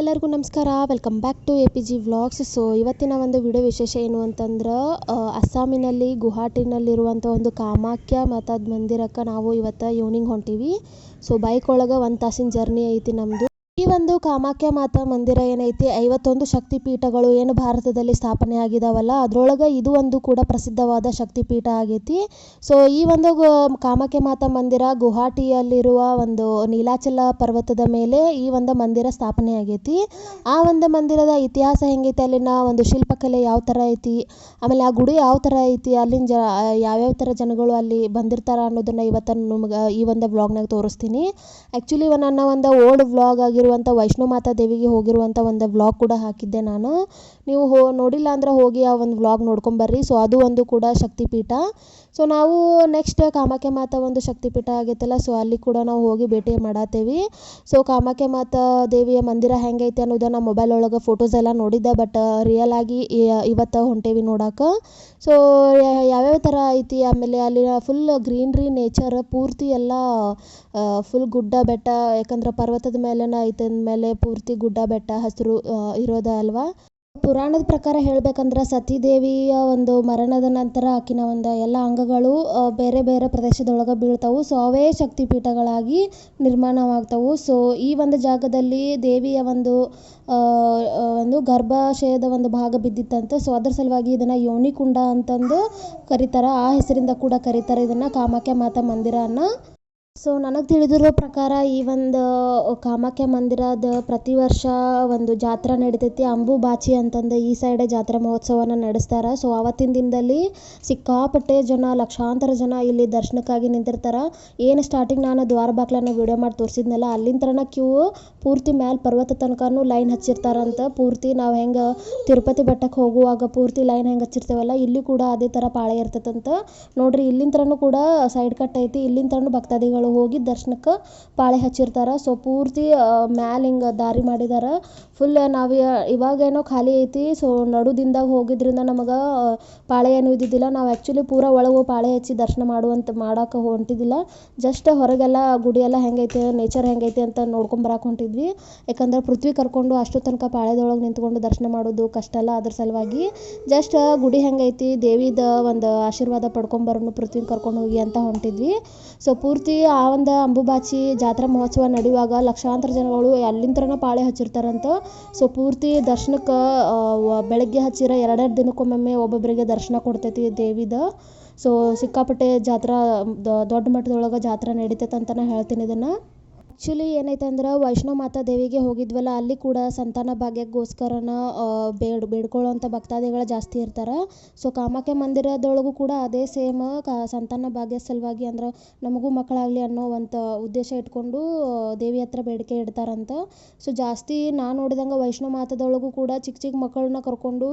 ಎಲ್ಲರಿಗೂ ನಮಸ್ಕಾರ. Welcome back to A P G vlogs so ಇವತ್ತಿನ ಒಂದು ವಿಡಿಯೋ ವಿಶೇಷ ಏನು ಅಂತಂದ್ರೆ ಅಸ್ಸಾಮಿನಲ್ಲಿ ಗುವಾಹಟಿನಲ್ಲಿರುವಂಥ ಒಂದು ಕಾಮಾಖ್ಯ ಮತದ ಮಂದಿರಕ್ಕೆ ನಾವು ಇವತ್ತು ಈವ್ನಿಂಗ್ ಹೊಂಟೀವಿ. ಸೊ ಬೈಕ್ ಒಳಗೆ ಒಂದು ತಾಸಿನ ಜರ್ನಿ ಐತಿ ನಮ್ಮದು ಈ ಒಂದು ಕಾಮಾಖ್ಯ ಮಾತಾ ಮಂದಿರ ಏನೈತಿ, ಐವತ್ತೊಂದು ಶಕ್ತಿ ಪೀಠಗಳು ಏನು ಭಾರತದಲ್ಲಿ ಸ್ಥಾಪನೆ ಆಗಿದಾವಲ್ಲ, ಅದ್ರೊಳಗೆ ಇದು ಒಂದು ಕೂಡ ಪ್ರಸಿದ್ಧವಾದ ಶಕ್ತಿ ಪೀಠ ಆಗೈತಿ. ಸೊ ಈ ಒಂದು ಕಾಮಾಖ್ಯ ಮಾತಾ ಮಂದಿರ ಗುವಾಹಟಿಯಲ್ಲಿರುವ ಒಂದು ನೀಲಾಚಲ ಪರ್ವತದ ಮೇಲೆ ಈ ಒಂದು ಮಂದಿರ ಸ್ಥಾಪನೆ ಆಗೈತಿ. ಆ ಒಂದು ಮಂದಿರದ ಇತಿಹಾಸ ಹೆಂಗೈತಿ, ಅಲ್ಲಿನ ಒಂದು ಶಿಲ್ಪಕಲೆ ಯಾವ ಥರ ಐತಿ, ಆಮೇಲೆ ಆ ಗುಡಿ ಯಾವ ಥರ ಐತಿ, ಅಲ್ಲಿನ ಜ, ಯಾವ್ಯಾವ ಥರ ಜನಗಳು ಅಲ್ಲಿ ಬಂದಿರ್ತಾರ ಅನ್ನೋದನ್ನ ಇವತ್ತು ನಿಮ್ಗೆ ಈ ಒಂದು ಬ್ಲಾಗ್ನಾಗ ತೋರಿಸ್ತೀನಿ. ಆ್ಯಕ್ಚುಲಿ ನನ್ನ ಒಂದು ಓಲ್ಡ್ ವ್ಲಾಗ್ ಆಗಿರುವಂಥ ವೈಷ್ಣೋ ಮಾತಾ ದೇವಿಗೆ ಹೋಗಿರುವಂಥ ಒಂದು ವ್ಲಾಗ್ ಕೂಡ ಹಾಕಿದ್ದೆ ನಾನು. ನೀವು ಹೋ, ನೋಡಿಲ್ಲ ಅಂದ್ರೆ ಹೋಗಿ ಆ ಒಂದು ವ್ಲಾಗ್ ನೋಡ್ಕೊಂಬರ್ರಿ. ಸೊ ಅದು ಒಂದು ಕೂಡ ಶಕ್ತಿಪೀಠ. ಸೊ ನಾವು ನೆಕ್ಸ್ಟ್ ಕಾಮಾಖ್ಯ ಮಾತಾ ಒಂದು ಶಕ್ತಿಪೀಠ ಆಗೈತಲ್ಲ ಸೊ ಅಲ್ಲಿ ಕೂಡ ನಾವು ಹೋಗಿ ಭೇಟಿ ಮಾಡತ್ತೇವಿ. ಸೊ ಕಾಮಾಖ್ಯ ಮಾತಾ ದೇವಿಯ ಮಂದಿರ ಹೆಂಗೈತೆ ಅನ್ನೋದನ್ನ ಮೊಬೈಲ್ ಒಳಗೆ ಫೋಟೋಸ್ ಎಲ್ಲ ನೋಡಿದ್ದೆ ಬಟ್ ರಿಯಲ್ ಆಗಿ ಇ- ಇವತ್ತು ಹೊಂಟೇವಿ ನೋಡಕ್ಕೆ ಸೊ ಯಾವ್ಯಾವ ಥರ ಐತಿ, ಆಮೇಲೆ ಅಲ್ಲಿನ ಫುಲ್ ಗ್ರೀನ್ರಿ ನೇಚರ್ ಪೂರ್ತಿ ಎಲ್ಲ ಫುಲ್ ಗುಡ್ಡ ಬೆಟ್ಟ, ಯಾಕಂದ್ರೆ ಪರ್ವತದ ಮೇಲೆನ ಐತೆ ಅಂದಮೇಲೆ ಪೂರ್ತಿ ಗುಡ್ಡ ಬೆಟ್ಟ ಹಸಿರು ಇರೋದ ಅಲ್ವಾ? ಪುರಾಣದ ಪ್ರಕಾರ ಹೇಳ್ಬೇಕಂದ್ರೆ ಸತೀದೇವಿಯ ಒಂದು ಮರಣದ ನಂತರ ಆಕಿನ ಒಂದು ಎಲ್ಲ ಅಂಗಗಳು ಬೇರೆ ಬೇರೆ ಪ್ರದೇಶದೊಳಗೆ ಬೀಳ್ತಾವು. ಸೊ ಅವೇ ಶಕ್ತಿಪೀಠಗಳಾಗಿ ನಿರ್ಮಾಣವಾಗ್ತವು. ಸೊ ಈ ಒಂದು ಜಾಗದಲ್ಲಿ ದೇವಿಯ ಒಂದು ಒಂದು ಗರ್ಭಾಶಯದ ಒಂದು ಭಾಗ ಬಿದ್ದಿತ್ತಂತೆ. ಸೊ ಅದರ ಸಲುವಾಗಿ ಇದನ್ನು ಯೋನಿಕುಂಡ ಅಂತಂದು ಕರೀತಾರೆ. ಆ ಹೆಸರಿಂದ ಕೂಡ ಕರೀತಾರೆ ಇದನ್ನು ಕಾಮಾಖ್ಯ ಮಾತಾ ಮಂದಿರನ. ಸೊ ನನಗೆ ತಿಳಿದಿರೋ ಪ್ರಕಾರ ಈ ಒಂದು ಕಾಮಾಖ್ಯ ಮಂದಿರದ ಪ್ರತಿ ವರ್ಷ ಒಂದು ಜಾತ್ರೆ ನಡಿತೈತಿ. ಅಂಬುಬಾಚಿ ಅಂತಂದು ಈ ಸೈಡೆ ಜಾತ್ರಾ ಮಹೋತ್ಸವನ ನಡೆಸ್ತಾರೆ. ಸೊ ಆವತ್ತಿನ ದಿನದಲ್ಲಿ ಸಿಕ್ಕಾಪಟ್ಟೆ ಜನ, ಲಕ್ಷಾಂತರ ಜನ ಇಲ್ಲಿ ದರ್ಶನಕ್ಕಾಗಿ ನಿಂತಿರ್ತಾರೆ. ಏನು ಸ್ಟಾರ್ಟಿಂಗ್ ನಾನು ದ್ವಾರ ಬಾಗ್ಲನ್ನ ವಿಡಿಯೋ ಮಾಡಿ ತೋರಿಸಿದ್ನಲ್ಲ ಅಲ್ಲಿಂದ ಕ್ಯೂ ಪೂರ್ತಿ ಮ್ಯಾಲ ಪರ್ವತ ತನಕನೂ ಲೈನ್ ಹಚ್ಚಿರ್ತಾರಂತ. ಪೂರ್ತಿ ನಾವು ಹೆಂಗೆ ತಿರುಪತಿ ಬೆಟ್ಟಕ್ಕೆ ಹೋಗುವಾಗ ಪೂರ್ತಿ ಲೈನ್ ಹೆಂಗೆ ಹಚ್ಚಿರ್ತೇವಲ್ಲ ಇಲ್ಲಿ ಕೂಡ ಅದೇ ಥರ ಪಾಳೆ ಇರ್ತೈತಂತ. ನೋಡ್ರಿ, ಇಲ್ಲಿಂತ್ರನೂ ಕೂಡ ಸೈಡ್ ಕಟ್ ಐತಿ. ಇಲ್ಲಿಂತ್ರನೂ ಭಕ್ತಾದಿಗಳು ಹೋಗಿ ದರ್ಶನಕ್ಕೆ ಪಾಳೆ ಹಚ್ಚಿರ್ತಾರ. ಸೊ ಪೂರ್ತಿ ಮ್ಯಾಲೆ ಹಿಂಗೆ ದಾರಿ ಮಾಡಿದಾರ. ಫುಲ್ ನಾವು ಇವಾಗೇನೋ ಖಾಲಿ ಐತಿ. ಸೊ ನಡುದಿಂದಾಗ ಹೋಗಿದ್ರಿಂದ ನಮಗೆ ಪಾಳೆ ಏನು ಇದ್ದಿದ್ದಿಲ್ಲ. ನಾವು ಆ್ಯಕ್ಚುಲಿ ಪೂರ ಒಳಗೆ ಪಾಳೆ ಹಚ್ಚಿ ದರ್ಶನ ಮಾಡುವಂತ ಮಾಡೋಕೆ ಹೊಂಟಿದ್ದಿಲ್ಲ. ಜಸ್ಟ್ ಹೊರಗೆಲ್ಲ ಗುಡಿ ಎಲ್ಲ ಹೆಂಗೈತೆ ನೇಚರ್ ಹೆಂಗೈತೆ ಅಂತ ನೋಡ್ಕೊಂಬರಕ್ಕೆ ಹೊಂಟಿದ್ವಿ. ಯಾಕಂದ್ರೆ ಪೃಥ್ವಿ ಕರ್ಕೊಂಡು ಅಷ್ಟು ತನಕ ಪಾಳೆದೊಳಗೆ ನಿಂತ್ಕೊಂಡು ದರ್ಶನ ಮಾಡೋದು ಕಷ್ಟ ಅಲ್ಲ ಅದ್ರ ಸಲುವಾಗಿ. ಜಸ್ಟ್ ಗುಡಿ ಹೆಂಗೈತಿ, ದೇವಿದ ಒಂದು ಆಶೀರ್ವಾದ ಪಡ್ಕೊಂಬರೋನು ಪೃಥ್ವಿನ ಕರ್ಕೊಂಡು ಹೋಗಿ ಅಂತ ಹೊಂಟಿದ್ವಿ. ಸೊ ಪೂರ್ತಿ ಒಂದು ಅಂಬುಬಾಚಿ ಜಾತ್ರಾ ಮಹೋತ್ಸವ ನಡೆಯುವಾಗ ಲಕ್ಷಾಂತರ ಜನಗಳು ಅಲ್ಲಿಂತ್ರನ ಪಾಳೆ ಹಚ್ಚಿರ್ತಾರಂತ. ಸೊ ಪೂರ್ತಿ ದರ್ಶನಕ್ಕೆ ಬೆಳಗ್ಗೆ ಹಚ್ಚಿರ ಎರಡೆರಡು ದಿನಕ್ಕೊಮ್ಮೊಮ್ಮೆ ಒಬ್ಬೊಬ್ಬರಿಗೆ ದರ್ಶನ ಕೊಡ್ತೈತಿ ದೇವಿದ. ಸೊ ಸಿಕ್ಕಾಪಟ್ಟೆ ಜಾತ್ರಾ ದೊಡ್ಡ ಮಟ್ಟದೊಳಗೆ ಜಾತ್ರೆ ನಡೀತೈತೆ ಅಂತಲೇ ಹೇಳ್ತೀನಿ ಇದನ್ನು. ಆ್ಯಕ್ಚುಲಿ ಏನೈತೆ ಅಂದ್ರೆ ವೈಷ್ಣೋ ಮಾತಾ ದೇವಿಗೆ ಹೋಗಿದ್ವಲ್ಲ, ಅಲ್ಲಿ ಕೂಡ ಸಂತಾನ ಭಾಗ್ಯಕ್ಕೋಸ್ಕರನ ಬೇಡ ಬೇಡ್ ಬೇಡ್ಕೊಳ್ಳೋಂಥ ಭಕ್ತಾದಿಗಳು ಜಾಸ್ತಿ ಇರ್ತಾರೆ. ಸೊ ಕಾಮಾಖ್ಯ ಮಂದಿರದೊಳಗೂ ಕೂಡ ಅದೇ ಸೇಮ್ ಕಾ, ಸಂತಾನ ಭಾಗ್ಯ ಸಲುವಾಗಿ ಅಂದ್ರೆ ನಮಗೂ ಮಕ್ಕಳಾಗಲಿ ಅನ್ನೋ ಒಂದು ಉದ್ದೇಶ ಇಟ್ಕೊಂಡು ದೇವಿ ಹತ್ರ ಬೇಡಿಕೆ ಇಡ್ತಾರಂತ. ಸೊ ಜಾಸ್ತಿ ನಾನು ನೋಡಿದಂಗೆ ವೈಷ್ಣೋ ಮಾತಾದೊಳಗೂ ಕೂಡ ಚಿಕ್ಕ ಚಿಕ್ಕ ಮಕ್ಕಳನ್ನ ಕರ್ಕೊಂಡು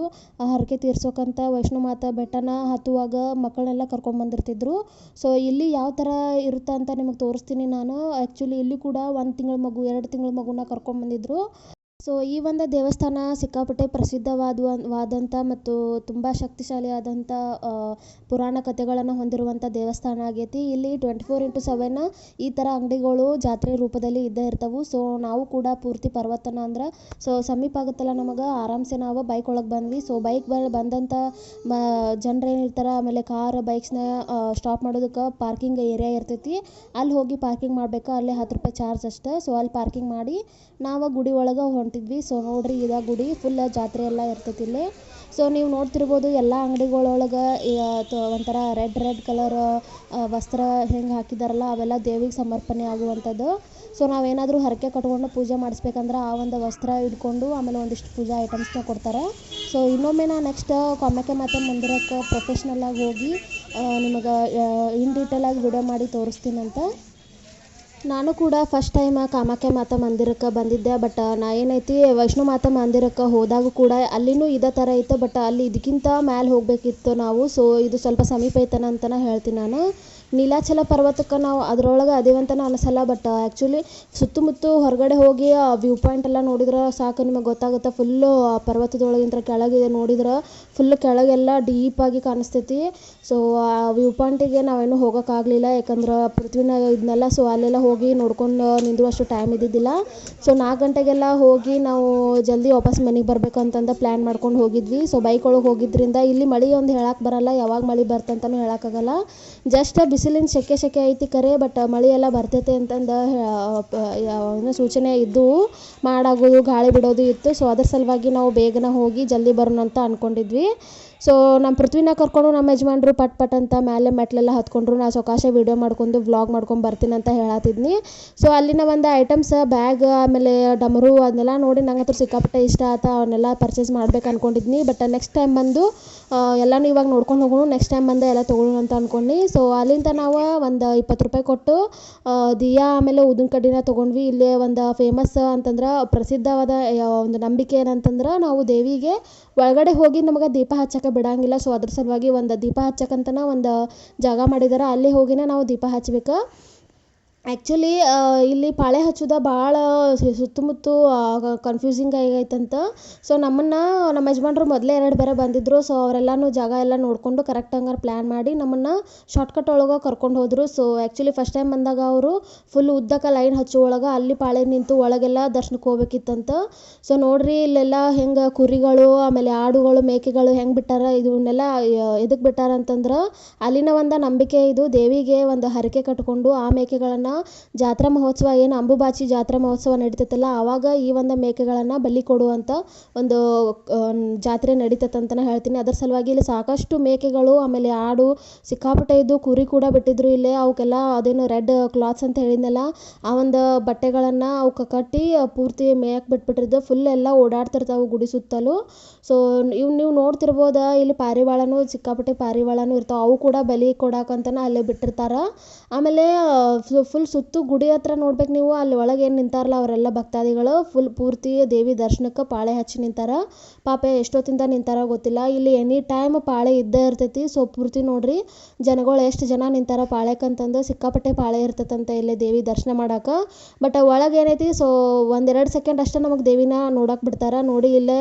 ಹರಕೆ ತೀರ್ಸೋಕಂತ ವೈಷ್ಣೋ ಮಾತಾ ಬೆಟ್ಟನ ಹತ್ತುವಾಗ ಮಕ್ಕಳನ್ನೆಲ್ಲ ಕರ್ಕೊಂಡ್ಬಂದಿರ್ತಿದ್ರು ಸೊ ಇಲ್ಲಿ ಯಾವ ಥರ ಇರುತ್ತೆ ಅಂತ ನಿಮಗೆ ತೋರಿಸ್ತೀನಿ ನಾನು. ಆ್ಯಕ್ಚುಲಿ ಇಲ್ಲಿ ಕೂಡ ಒಂದು ತಿಂಗಳ ಮಗು ಎರಡು ತಿಂಗಳ ಮಗುನ ಕರ್ಕೊಂಬಂದಿದ್ರು ಸೊ ಈ ಒಂದು ದೇವಸ್ಥಾನ ಸಿಕ್ಕಾಪಟ್ಟೆ ಪ್ರಸಿದ್ಧವಾದ ವಾದಂಥ ಮತ್ತು ತುಂಬ ಶಕ್ತಿಶಾಲಿಯಾದಂಥ ಪುರಾಣ ಕಥೆಗಳನ್ನು ಹೊಂದಿರುವಂಥ ದೇವಸ್ಥಾನ ಆಗೈತಿ. ಇಲ್ಲಿ ಟ್ವೆಂಟಿ ಫೋರ್ ಇಂಟು ಸೆವೆನ್ ಈ ಥರ ಅಂಗಡಿಗಳು ಜಾತ್ರೆ ರೂಪದಲ್ಲಿ ಇದ್ದೇ ಇರ್ತವೆ. ಸೊ ನಾವು ಕೂಡ ಪೂರ್ತಿ ಪರ್ವತನ ಅಂದ್ರೆ ಸೊ ಸಮೀಪ ಆಗುತ್ತಲ್ಲ ನಮಗೆ, ಆರಾಮ್ಸೆ ನಾವು ಬೈಕ್ ಒಳಗೆ ಬಂದ್ವಿ. ಸೊ ಬೈಕ್ ಬಂದಂತ ಬಂದಂಥ, ಮ, ಜನರು ಆಮೇಲೆ ಕಾರ್ ಬೈಕ್ಸ್ನ ಸ್ಟಾಪ್ ಮಾಡೋದಕ್ಕೆ ಪಾರ್ಕಿಂಗ್ ಏರಿಯಾ ಇರ್ತೈತಿ. ಅಲ್ಲಿ ಹೋಗಿ ಪಾರ್ಕಿಂಗ್ ಮಾಡ್ಬೇಕು? ಅಲ್ಲಿ ಹತ್ತು ರೂಪಾಯಿ ಚಾರ್ಜ್ ಅಷ್ಟೇ. ಸೊ ಅಲ್ಲಿ ಪಾರ್ಕಿಂಗ್ ಮಾಡಿ, ನಾವು ಗುಡಿ ಒಳಗೆ ಹೊಂಟಿದ್ವಿ ಸೊ ನೋಡ್ರಿ, ಇದ ಗುಡಿ ಫುಲ್ ಜಾತ್ರೆ ಎಲ್ಲ ಇರ್ತೈತಿ ಇಲ್ಲಿ. ಸೊ ನೀವು ನೋಡ್ತಿರ್ಬೋದು, ಎಲ್ಲ ಅಂಗಡಿಗಳೊಳಗೆ ಒಂಥರ ರೆಡ್ ರೆಡ್ ಕಲರ್ ವಸ್ತ್ರ ಹೆಂಗೆ ಹಾಕಿದಾರಲ್ಲ, ಅವೆಲ್ಲ ದೇವಿಗೆ ಸಮರ್ಪಣೆ ಆಗುವಂಥದ್ದು. ಸೊ ನಾವೇನಾದರೂ ಹರಕೆ ಕಟ್ಕೊಂಡು ಪೂಜೆ ಮಾಡಿಸ್ಬೇಕಂದ್ರೆ ಆ ಒಂದು ವಸ್ತ್ರ ಇಟ್ಕೊಂಡು ಆಮೇಲೆ ಒಂದಿಷ್ಟು ಪೂಜಾ ಐಟಮ್ಸ್ನ ಕೊಡ್ತಾರೆ. ಸೊ ಇನ್ನೊಮ್ಮೆ ನಾನು ನೆಕ್ಸ್ಟ್ ಕೊಮ್ಮಕ್ಕೆ ಮತ್ತೆ ಮಂದಿರಕ್ಕೆ ಪ್ರೊಫೆಷ್ನಲ್ ಆಗಿ ಹೋಗಿ ನಿಮಗೆ ಇನ್ ಡೀಟೇಲ್ ಆಗಿ ವಿಡಿಯೋ ಮಾಡಿ ತೋರಿಸ್ತೀನಂತ. ನಾನು ಕೂಡ ಫಸ್ಟ್ ಟೈಮ್ ಕಾಮಾಖ್ಯ ಮಾತಾ ಮಂದಿರಕ್ಕೆ ಬಂದಿದ್ದೆ ಬಟ್ ನಾ ಏನೈತಿ, ವೈಷ್ಣೋ ಮಾತಾ ಮಂದಿರಕ್ಕೆ ಹೋದಾಗ ಕೂಡ ಅಲ್ಲಿನೂ ಇದೇ ಥರ ಇತ್ತು ಬಟ್ ಅಲ್ಲಿ ಇದಕ್ಕಿಂತ ಮ್ಯಾಲೆ ಹೋಗಬೇಕಿತ್ತು ನಾವು ಸೊ ಇದು ಸ್ವಲ್ಪ ಸಮೀಪ ಐತನ ಅಂತಲೇ ಹೇಳ್ತೀನಿ ನಾನು. ನೀಲಾಚಲ ಪರ್ವತಕ್ಕೆ ನಾವು ಅದರೊಳಗೆ ಅದೇವಂತ ಅನಿಸಲ್ಲ ಬಟ್ ಆ್ಯಕ್ಚುಲಿ ಸುತ್ತಮುತ್ತ ಹೊರಗಡೆ ಹೋಗಿ, ಆ ವ್ಯೂ ಪಾಯಿಂಟ್ ಎಲ್ಲ ನೋಡಿದ್ರೆ ಸಾಕು ನಿಮಗೆ ಗೊತ್ತಾಗುತ್ತೆ. ಫುಲ್ಲು ಆ ಪರ್ವತದೊಳಗಿಂತ ಕೆಳಗೆ ನೋಡಿದ್ರೆ ಫುಲ್ ಕೆಳಗೆಲ್ಲ ಡೀಪಾಗಿ ಕಾಣಿಸ್ತೈತಿ. ಸೊ ಆ ವ್ಯೂ ಪಾಯಿಂಟಿಗೆ ನಾವೇನು ಹೋಗೋಕ್ಕಾಗಲಿಲ್ಲ ಯಾಕಂದ್ರೆ ಪೃಥ್ವಿನಾಗ ಇದನ್ನೆಲ್ಲ ಸೊ ಅಲ್ಲೆಲ್ಲ ಹೋಗಿ ನೋಡ್ಕೊಂಡು ನಿಂದಿರುವಷ್ಟು ಟೈಮ್ ಇದ್ದಿದ್ದಿಲ್ಲ. ಸೊ ನಾಲ್ಕು ಗಂಟೆಗೆಲ್ಲ ಹೋಗಿ ನಾವು ಜಲ್ದಿ ವಾಪಸ್ ಮನೆಗೆ ಬರಬೇಕು ಅಂತಂದು ಪ್ಲ್ಯಾನ್ ಮಾಡ್ಕೊಂಡು ಹೋಗಿದ್ವಿ. ಸೊ ಬೈಕ್ ಒಳಗೆ ಹೋಗಿದ್ದರಿಂದ ಇಲ್ಲಿ ಮಳೆ ಒಂದು ಹೇಳಕ್ಕೆ ಬರಲ್ಲ, ಯಾವಾಗ ಮಳೆ ಬರ್ತಂತನೂ ಹೇಳೋಕ್ಕಾಗಲ್ಲ ಜಸ್ಟ್ ಬಿಸಿಲಿನ ಸೆಕೆ ಸೆಕೆ ಐತಿ ಖರೆ ಬಟ್ ಮಳೆ ಎಲ್ಲ ಬರ್ತೈತೆ ಅಂತಂದು ಸೂಚನೆ ಇದ್ದು ಮಾಡಾಗೋದು, ಗಾಳಿ ಬಿಡೋದು ಇತ್ತು. ಸೊ ಅದ್ರ ಸಲುವಾಗಿ ನಾವು ಬೇಗನೆ ಹೋಗಿ ಜಲ್ದಿ ಬರೋಣ ಅಂತ ಅಂದ್ಕೊಂಡಿದ್ವಿ ಸೊ ನಮ್ಮ ಪೃಥ್ವಿನ ಕರ್ಕೊಂಡು ನಮ್ಮ ಯಜಮಾನ್ರು ಪಟ್ ಪಟ್ ಅಂತ ಮೇಲೆ ಮೆಟ್ಲೆಲ್ಲ ಹತ್ಕೊಂಡ್ರು, ನಾ ಸೊಕಾಶೆ ವೀಡಿಯೋ ಮಾಡ್ಕೊಂಡು ವ್ಲಾಗ್ ಮಾಡ್ಕೊಂಡು ಬರ್ತೀನಿ ಅಂತ ಹೇಳತ್ತಿದ್ನಿ ಸೊ ಅಲ್ಲಿನ ಒಂದು ಐಟಮ್ಸ್ ಬ್ಯಾಗ್ ಆಮೇಲೆ ಡಮರು ಅದನ್ನೆಲ್ಲ ನೋಡಿ ನಂಗಂತೂ ಸಿಕ್ಕಾಪಟ್ಟೆ ಇಷ್ಟ ಆತ ಅವನ್ನೆಲ್ಲ ಪರ್ಚೇಸ್ ಮಾಡ್ಬೇಕು ಅಂದ್ಕೊಂಡಿದ್ನಿ ಬಟ್ ನೆಕ್ಸ್ಟ್ ಟೈಮ್ ಬಂದು ಎಲ್ಲನೂ ಇವಾಗ ನೋಡ್ಕೊಂಡು ಹೋಗೋಣ ನೆಕ್ಸ್ಟ್ ಟೈಮ್ ಬಂದು ಎಲ್ಲ ತೊಗೊಳ್ಳೋಣ ಅಂತ ಅಂದ್ಕೊಂಡು ಸೊ ಅಲ್ಲಿಂದ ನಾವು ಒಂದು ಇಪ್ಪತ್ತು ರೂಪಾಯಿ ಕೊಟ್ಟು ದಿಯಾ ಆಮೇಲೆ ಉದ್ದಿನ ಕಡ್ಡಿನ ತೊಗೊಂಡ್ವಿ. ಇಲ್ಲಿ ಒಂದು ಫೇಮಸ್ ಅಂತಂದ್ರೆ, ಪ್ರಸಿದ್ಧವಾದ ಒಂದು ನಂಬಿಕೆ ಏನಂತಂದ್ರೆ, ನಾವು ದೇವಿಗೆ ಒಳಗಡೆ ಹೋಗಿ ನಮಗೆ ದೀಪ ಹಚ್ಚಕ್ಕೆ ಬಿಡಂಗಿಲ್ಲ. ಸೊ ಅದ್ರ ಸಲುವಾಗಿ ಒಂದು ದೀಪ ಹಚ್ಚಕ್ಕಂತನ ಒಂದು ಜಾಗ ಮಾಡಿದಾರೆ. ಅಲ್ಲಿ ಹೋಗಿನೇ ನಾವು ದೀಪ ಹಚ್ಬೇಕು. ಆ್ಯಕ್ಚುಲಿ ಇಲ್ಲಿ ಪಾಳೆ ಹಚ್ಚೋದ ಭಾಳ ಸುತ್ತಮುತ್ತು ಕನ್ಫ್ಯೂಸಿಂಗ್ ಆಗೈತಂತ. ಸೊ ನಮ್ಮನ್ನು, ನಮ್ಮ ಯಜಮಾನ್ರು ಮೊದಲೇ ಎರಡು ಬೇರೆ ಬಂದಿದ್ದರು ಸೊ ಅವರೆಲ್ಲಾನು ಜಾಗ ಎಲ್ಲ ನೋಡಿಕೊಂಡು ಕರೆಕ್ಟ್ ಹಂಗಾರೆ ಪ್ಲ್ಯಾನ್ ಮಾಡಿ ನಮ್ಮನ್ನು ಶಾರ್ಟ್ಕಟ್ ಒಳಗೆ ಕರ್ಕೊಂಡು ಹೋದರು. ಸೊ ಆ್ಯಕ್ಚುಲಿ ಫಸ್ಟ್ ಟೈಮ್ ಬಂದಾಗ ಅವರು ಫುಲ್ ಉದ್ದಕ್ಕೆ ಲೈನ್ ಹಚ್ಚೋ ಒಳಗೆ ಅಲ್ಲಿ ಪಾಳೆ ನಿಂತು ಒಳಗೆಲ್ಲ ದರ್ಶನಕ್ಕೆ ಹೋಗ್ಬೇಕಿತ್ತಂತ. ಸೊ ನೋಡ್ರಿ ಇಲ್ಲೆಲ್ಲ ಹೆಂಗೆ ಕುರಿಗಳು, ಆಮೇಲೆ ಆಡುಗಳು, ಮೇಕೆಗಳು ಹೆಂಗೆ ಬಿಟ್ಟಾರ, ಇದನ್ನೆಲ್ಲ ಎದಕ್ಕೆ ಬಿಟ್ಟಾರ ಅಂತಂದ್ರೆ ಅಲ್ಲಿನ ಒಂದು ನಂಬಿಕೆ ಇದು ದೇವಿಗೆ ಒಂದು ಹರಕೆ ಕಟ್ಕೊಂಡು ಆ ಮೇಕೆಗಳನ್ನು ಜಾತ್ರಾ ಮಹೋತ್ಸವ ಏನು ಅಂಬುಬಾಚಿ ಜಾತ್ರಾ ಮಹೋತ್ಸವ ನಡೀತೈತಲ್ಲ, ಆವಾಗ ಈ ಒಂದು ಮೇಕೆಗಳನ್ನು ಬಲಿ ಕೊಡುವಂಥ ಒಂದು ಜಾತ್ರೆ ನಡೀತೈತಂತನೇ ಹೇಳ್ತೀನಿ. ಅದರ ಸಲುವಾಗಿ ಇಲ್ಲಿ ಸಾಕಷ್ಟು ಮೇಕೆಗಳು, ಆಮೇಲೆ ಆಡು ಸಿಕ್ಕಾಪಟ್ಟೆ ಇದ್ದು ಕುರಿ ಕೂಡ ಬಿಟ್ಟಿದ್ರು ಇಲ್ಲೇ. ಅವಕ್ಕೆಲ್ಲ ಅದೇನು ರೆಡ್ ಕ್ಲಾತ್ಸ್ ಅಂತ ಹೇಳಿದ್ನಲ್ಲ, ಆ ಒಂದು ಬಟ್ಟೆಗಳನ್ನು ಅವಕ್ಕೆ ಕಟ್ಟಿ ಪೂರ್ತಿ ಮೇಯಕ್ಕೆ ಬಿಟ್ಬಿಟ್ಟಿದ್ದು ಫುಲ್ ಎಲ್ಲ ಓಡಾಡ್ತಿರ್ತಾವೆ ಗುಡಿ ಸುತ್ತಲೂ. ಸೊ ಇವ್ ನೀವು ನೋಡ್ತಿರ್ಬೋದ, ಇಲ್ಲಿ ಪಾರಿವಾಳನೂ ಸಿಕ್ಕಾಪಟ್ಟೆ ಪಾರಿವಾಳನೂ ಇರ್ತಾವೆ. ಅವು ಕೂಡ ಬಲಿ ಕೊಡಾಕಂತನ ಅಲ್ಲೇ ಬಿಟ್ಟಿರ್ತಾರೆ. ಆಮೇಲೆ ಫುಲ್ ಸುತ್ತು ಗುಡಿ ಹತ್ರ ನೋಡ್ಬೇಕು ನೀವು. ಅಲ್ಲಿ ಒಳಗೆ ಏನು ನಿಂತಾರಲ್ಲ ಅವರೆಲ್ಲ ಭಕ್ತಾದಿಗಳು. ಫುಲ್ ಪೂರ್ತಿ ದೇವಿ ದರ್ಶನಕ್ಕೆ ಪಾಳೆ ಹಚ್ಚಿ ನಿಂತಾರ. ಪಾಪ ಎಷ್ಟೊತ್ತಿಂದ ನಿಂತಾರ ಗೊತ್ತಿಲ್ಲ. ಇಲ್ಲಿ ಎನಿ ಟೈಮ್ ಪಾಳೆ ಇದ್ದೇ ಇರ್ತೈತಿ. ಸೊ ಪೂರ್ತಿ ನೋಡ್ರಿ, ಜನಗಳು ಎಷ್ಟು ಜನ ನಿಂತಾರ ಪಾಳೆಕಂತಂದು ಸಿಕ್ಕಾಪಟ್ಟೆ ಪಾಳೆ ಇರ್ತೈತಂತ ಇಲ್ಲಿ ದೇವಿ ದರ್ಶನ ಮಾಡಕ್ಕೆ ಬಟ್ ಒಳಗೆ ಏನೈತಿ ಸೊ ಒಂದೆರಡು ಸೆಕೆಂಡ್ ಅಷ್ಟೇ ನಮಗೆ ದೇವಿನ ನೋಡಕ್ಕೆ ಬಿಡ್ತಾರ. ನೋಡಿ ಇಲ್ಲೇ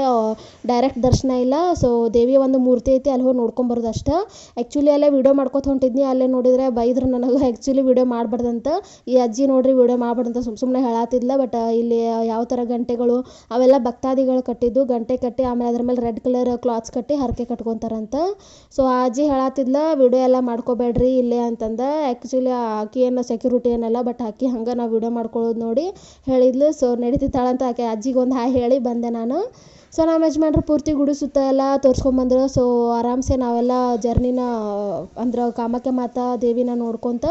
ಡೈರೆಕ್ಟ್ ದರ್ಶನ ಇಲ್ಲ. ಸೊ ದೇವಿಯ ಒಂದು ಮೂರ್ತಿ ಐತಿ, ಅಲ್ಲಿ ಹೋಗಿ ನೋಡ್ಕೊಂಬರೋದು ಅಷ್ಟೇ. ಆ್ಯಕ್ಚುಲಿ ಅಲ್ಲೇ ವಿಡಿಯೋ ಮಾಡ್ಕೊತ ಹೊಂಟಿದ್ನಿ. ಅಲ್ಲೇ ನೋಡಿದ್ರೆ ಬೈದ್ರು ನನಗೆ. ಆ್ಯಕ್ಚುಲಿ ವಿಡಿಯೋ ಮಾಡಬಾರ್ದಂತ. ಈ ಅಜ್ಜಿ ನೋಡ್ರಿ ವಿಡಿಯೋ ಮಾಡ್ಬೇಡಂತ ಸುಮ್ಮ ಸುಮ್ಮನೆ ಹೇಳತ್ತಿದ್ಲ ಬಟ್ ಇಲ್ಲಿ ಯಾವ ಥರ ಗಂಟೆಗಳು, ಅವೆಲ್ಲ ಭಕ್ತಾದಿಗಳು ಕಟ್ಟಿದ್ದು, ಗಂಟೆ ಕಟ್ಟಿ ಆಮೇಲೆ ಅದ್ರ ಮೇಲೆ ರೆಡ್ ಕಲರ್ ಕ್ಲಾತ್ಸ್ ಕಟ್ಟಿ ಹರಕೆ ಕಟ್ಕೊತಾರಂತ. ಸೊ ಆ ಅಜ್ಜಿ ಹೇಳತ್ತಿದ್ಲ ವಿಡಿಯೋ ಎಲ್ಲ ಮಾಡ್ಕೋಬೇಡ್ರಿ ಇಲ್ಲೇ ಅಂತಂದ. ಆ್ಯಕ್ಚುಲಿ ಆಕಿ ಏನು ಸೆಕ್ಯೂರಿಟಿ ಏನಲ್ಲ ಬಟ್ ಆಕಿ ಹಂಗೆ ನಾವು ವಿಡಿಯೋ ಮಾಡ್ಕೊಳ್ಳೋದು ನೋಡಿ ಹೇಳಿದ್ಲು. ಸೊ ನಡೀತಿತ್ತಾಳಂತ ಆಕೆ ಅಜ್ಜಿಗೆ ಒಂದು ಹಾಯ್ ಹೇಳಿ ಬಂದೆ ನಾನು. ಸೊ ನಮ್ಮ ಯಜಮಾನ್ರು ಪೂರ್ತಿ ಗುಡಿ ಸುತ್ತ ಎಲ್ಲ ತೋರಿಸ್ಕೊಂಬಂದ್ರು. ಸೊ ಆರಾಮ್ಸೆ ನಾವೆಲ್ಲ ಜರ್ನಿನ ಅಂದ್ರೆ ಕಾಮಾಖ್ಯ ಮಾತಾ ದೇವಿನ ನೋಡ್ಕೊತ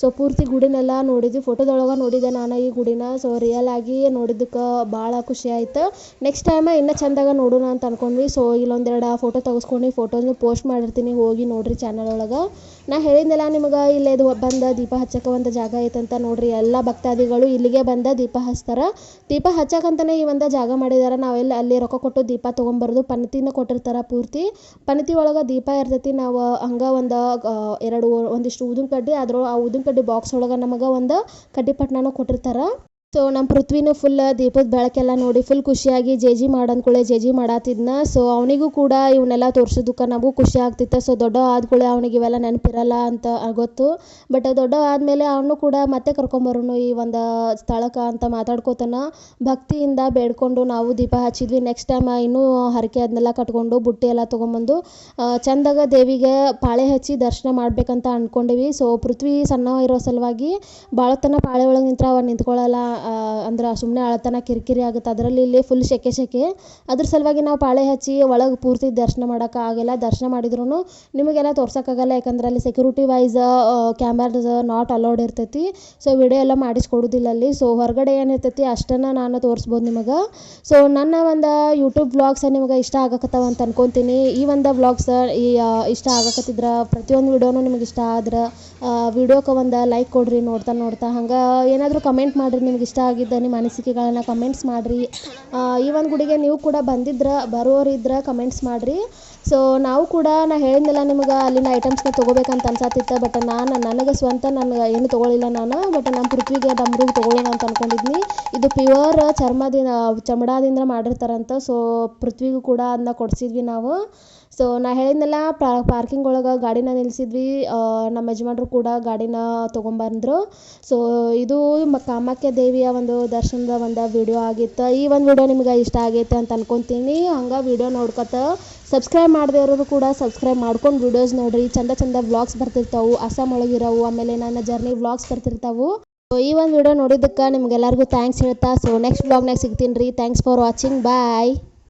ಸೊ ಪೂರ್ತಿ ಗುಡಿನೆಲ್ಲ ನೋಡಿದ್ವಿ. ಫೋಟೋದೊಳಗೆ ನೋಡಿದ್ದೆ ನಾನು ಈ ಗುಡಿನ. ಸೊ ರಿಯಲ್ ಆಗಿ ನೋಡಿದ್ದಕ್ಕೆ ಭಾಳ ಖುಷಿ ಆಯ್ತು. ನೆಕ್ಸ್ಟ್ ಟೈಮ್ ಇನ್ನೂ ಚೆಂದಾಗ ನೋಡೋಣ ಅಂತ ಅನ್ಕೊಂಡ್ವಿ. ಸೊ ಇಲ್ಲೊಂದೆರಡು ಫೋಟೋ ತೆಗೆಸ್ಕೊಂಡು ಫೋಟೋನು ಪೋಸ್ಟ್ ಮಾಡಿರ್ತೀನಿ. ಹೋಗಿ ನೋಡ್ರಿ ಚಾನಲ್ ಒಳಗೆ. ನಾ ಹೇಳಿದ್ದೆಲ್ಲ ನಿಮಗೆ, ಇಲ್ಲೇ ಬಂದ ದೀಪ ಹಚ್ಚಕ್ಕೆ ಒಂದು ಜಾಗ ಐತಂತ ನೋಡ್ರಿ. ಎಲ್ಲ ಭಕ್ತಾದಿಗಳು ಇಲ್ಲಿಗೆ ಬಂದ ದೀಪ ಹಚ್ತಾರ. ದೀಪ ಹಚ್ಚಕ್ಕಂತಲೇ ಈ ಒಂದು ಜಾಗ ಮಾಡಿದಾರೆ. ನಾವೆಲ್ಲ ಅಲ್ಲಿ ರೊಕ್ಕ ಕೊಟ್ಟು ದೀಪ ತೊಗೊಂಬರೋದು. ಪನತಿನ ಕೊಟ್ಟಿರ್ತಾರೆ ಪೂರ್ತಿ. ಪನತಿ ಒಳಗೆ ದೀಪ ಇರ್ತೈತಿ. ನಾವು ಹಂಗೆ ಒಂದು ಎರಡು, ಒಂದಿಷ್ಟು ಊದಿನ ಕಡ್ಡಿ, ಅದ್ರ, ಆ ಊದಿನ ಕಡ್ಡಿ ಬಾಕ್ಸ್ ಒಳಗೆ ನಮಗೆ ಒಂದು ಕಡ್ಡಿ ಪಟ್ನಾನು ಕೊಟ್ಟಿರ್ತಾರೆ. ಸೊ ನಮ್ಮ ಪೃಥ್ವಿನೂ ಫುಲ್ ದೀಪದ ಬೆಳಕೆಲ್ಲ ನೋಡಿ ಫುಲ್ ಖುಷಿಯಾಗಿ ಜೇಜಿ ಜೆ ಜೇಜಿ ಮಾಡತ್ತಿದ್ನ ಸೊ ಅವನಿಗೂ ಕೂಡ ಇವನ್ನೆಲ್ಲ ತೋರ್ಸೋದಕ್ಕೆ ನಮಗೂ ಖುಷಿ ಆಗ್ತಿತ್ತು. ಸೊ ದೊಡ್ಡ ಆದ್ಕೂಳೆ ಅವನಿಗೆ ಇವೆಲ್ಲ ನೆನಪಿರಲ್ಲ ಅಂತ ಗೊತ್ತು. ಬಟ್ ದೊಡ್ಡ ಆದಮೇಲೆ ಅವನು ಕೂಡ ಮತ್ತೆ ಕರ್ಕೊಂಬರೋನು ಈ ಒಂದು ಸ್ಥಳಕ್ಕೆ ಅಂತ ಮಾತಾಡ್ಕೋತಾನ. ಭಕ್ತಿಯಿಂದ ಬೇಡ್ಕೊಂಡು ನಾವು ದೀಪ ಹಚ್ಚಿದ್ವಿ. ನೆಕ್ಸ್ಟ್ ಟೈಮ್ ಇನ್ನೂ ಹರಕೆ ಅದನ್ನೆಲ್ಲ ಕಟ್ಕೊಂಡು ಬುಟ್ಟಿ ಎಲ್ಲ ತೊಗೊಂಬಂದು ಚಂದಾಗ ದೇವಿಗೆ ಪಾಳೆ ಹಚ್ಚಿ ದರ್ಶನ ಮಾಡಬೇಕಂತ ಅಂದ್ಕೊಂಡಿವಿ ಸೊ ಪೃಥ್ವಿ ಸಣ್ಣ ಇರೋ ಸಲುವಾಗಿ ಭಾಳತನ ಪಾಳೆ ಒಳಗೆ ನಿಂತ್ರ ಅವ ನಿಂತ್ಕೊಳ್ಳಲ್ಲ ಅಂದ್ರೆ ಸುಮ್ಮನೆ ಅಳತನ ಕಿರಿಕಿರಿ ಆಗುತ್ತೆ. ಅದರಲ್ಲಿ ಇಲ್ಲಿ ಫುಲ್ ಸೆಕೆ ಸೆಕೆ ಅದ್ರ ಸಲುವಾಗಿ ನಾವು ಪಾಳೆ ಹಚ್ಚಿ ಒಳಗೆ ಪೂರ್ತಿ ದರ್ಶನ ಮಾಡೋಕೆ ಆಗಿಲ್ಲ. ದರ್ಶನ ಮಾಡಿದ್ರು ನಿಮಗೆಲ್ಲ ತೋರ್ಸೋಕ್ಕಾಗಲ್ಲ. ಯಾಕಂದ್ರೆ ಅಲ್ಲಿ security wise cameras not allowed ಇರ್ತೈತಿ. ಸೊ ವಿಡಿಯೋ ಎಲ್ಲ ಮಾಡಿಸ್ಕೊಡೋದಿಲ್ಲ ಅಲ್ಲಿ. ಸೊ ಹೊರಗಡೆ ಏನಿರ್ತೈತಿ ಅಷ್ಟನ್ನು ನಾನು ತೋರಿಸ್ಬೋದು ನಿಮಗೆ. ಸೊ ನನ್ನ ಒಂದು ಯೂಟ್ಯೂಬ್ ವ್ಲಾಗ್ಸ್ ನಿಮಗೆ ಇಷ್ಟ ಆಗಕತ್ತಾವ ಅಂತ ಅನ್ಕೊತೀನಿ. ಈ ಒಂದು ವ್ಲಾಗ್ಸ್ ಈ ಇಷ್ಟ ಆಗಕತ್ತಿದ್ರ ಪ್ರತಿಯೊಂದು ವಿಡಿಯೋನು ನಿಮಗೆ ಇಷ್ಟ ಆದ್ರೆ ವಿಡಿಯೋಕ್ಕೆ ಒಂದು ಲೈಕ್ ಕೊಡ್ರಿ. ನೋಡ್ತಾ ನೋಡ್ತಾ ಹಂಗೆ ಏನಾದರೂ ಕಮೆಂಟ್ ಮಾಡಿರಿ ನಿಮ್ಗೆ ಇಷ್ಟ ಆಗಿದ್ದ ನಿಮ್ಮ ಅನಿಸಿಕೆಗಳನ್ನು ಕಮೆಂಟ್ಸ್ ಮಾಡಿರಿ. ಈ ಒಂದು ಗುಡಿಗೆ ನೀವು ಕೂಡ ಬಂದಿದ್ರೆ ಬರೋರಿದ್ರೆ ಕಮೆಂಟ್ಸ್ ಮಾಡಿರಿ. ಸೊ ನಾವು ಕೂಡ ನಾ ಹೇಳಿದ್ನಲ್ಲ ನಿಮ್ಗೆ ಅಲ್ಲಿನ ಐಟಮ್ಸ್ನ ತೊಗೋಬೇಕಂತ ಅನ್ಸತ್ತಿತ್ತು ಬಟ್ ನಾನು ನನಗೆ ಸ್ವಂತ ನನಗೆ ಏನು ತೊಗೊಳಿಲ್ಲ ನಾನು ಬಟ್ ನಮ್ಮ ಪೃಥ್ವಿಗೆ ಡಮ್ರಿಗೆ ತೊಗೊಳ್ಳೋಣ ಅಂತ ಅಂದ್ಕೊಂಡಿದ್ನಿ ಇದು ಪ್ಯೂರ್ ಚರ್ಮದಿಂದ, ಚಮಡಾದಿಂದ ಮಾಡಿರ್ತಾರಂತ ಸೊ ಪೃಥ್ವಿಗೂ ಕೂಡ ಅದನ್ನ ಕೊಡಿಸಿದ್ವಿ ನಾವು. ಸೊ ನಾ ಹೇಳಿದ್ನಲ್ಲ ಪಾರ್ಕಿಂಗ್ ಒಳಗೆ ಗಾಡಿನ ನಿಲ್ಲಿಸಿದ್ವಿ ನಮ್ಮ ಯಜಮಾನರು ಕೂಡ ಗಾಡಿನ ತೊಗೊಂಬಂದರು. ಸೊ ಇದು ಕಾಮಾಖ್ಯ ದೇವಿಯ ಒಂದು ದರ್ಶನದ ಒಂದು ವಿಡಿಯೋ ಆಗಿತ್ತು. ಈ ಒಂದು ವಿಡಿಯೋ ನಿಮ್ಗೆ ಇಷ್ಟ ಆಗೈತೆ ಅಂತ ಅನ್ಕೊತೀನಿ. ಹಂಗೆ ವಿಡಿಯೋ ನೋಡ್ಕೊತ ಸಬ್ಸ್ಕ್ರೈಬ್ ಮಾಡದೇ ಇರೋರು ಕೂಡ ಸಬ್ಸ್ಕ್ರೈಬ್ ಮಾಡ್ಕೊಂಡು ವಿಡಿಯೋಸ್ ನೋಡಿರಿ. ಚಂದ ಚಂದ ವ್ಲಾಗ್ಸ್ ಬರ್ತಿರ್ತಾವೆ. ಅಸ್ಸಾಂ ಒಳಗಿರವು, ಆಮೇಲೆ ನನ್ನ ಜರ್ನಿ ವ್ಲಾಗ್ಸ್ ಬರ್ತಿರ್ತಾವೆ. ಸೊ ಈ ಒಂದು ವಿಡಿಯೋ ನೋಡಿದ್ದಕ್ಕೆ ನಿಮ್ಗೆಲ್ಲರಿಗೂ ಥ್ಯಾಂಕ್ಸ್ ಹೇಳ್ತಾ. ಸೊ ನೆಕ್ಸ್ಟ್ ವ್ಲಾಗ್ನಾಗ ಸಿಗ್ತೀನಿ ರೀ. Thanks for watching bye